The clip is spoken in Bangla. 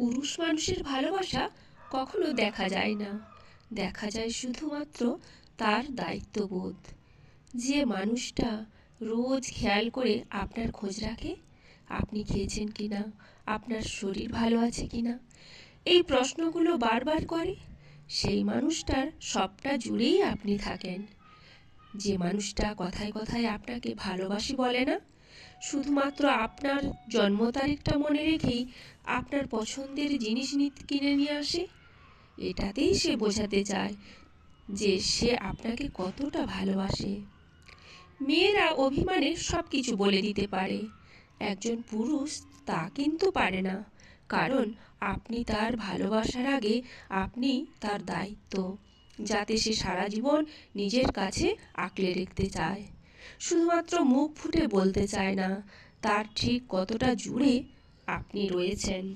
পুরুষ মানুষের ভালোবাসা কখনো দেখা যায় না। দেখা যায় শুধুমাত্র তার দায়িত্ববোধ। যে মানুষটা রোজ খেয়াল করে আপনার খোঁজ রাখে, আপনি খেয়েছেন কি না আপনার শরীর ভালো আছে কি না এই প্রশ্নগুলো বারবার করে, সেই মানুষটার সবটা জুড়েই আপনি থাকেন। যে মানুষটা কথায় কথায় আপনাকে ভালোবাসি বলে না শুধুমাত্র আপনার জন্ম তারিখটা মনে রেখেই আপনার পছন্দের জিনিস কিনে নিয়ে আসে? এটাতেই সে বোঝাতে চায় যে সে আপনাকে কতটা ভালোবাসে। মেয়েরা অভিমানে সব কিছু বলে দিতে পারে। একজন পুরুষ তা কিন্তু পারে না, কারণ আপনি তার ভালোবাসার আগে আপনি তার দায়িত্ব, যাতে সে সারা জীবন নিজের কাছে আঁকলে রাখতে চায়। শুধুমাত্র মুখ ফুটে বলতে চায় না। তার ঠিক কতটা জুড়ে আপনি রয়েছেন।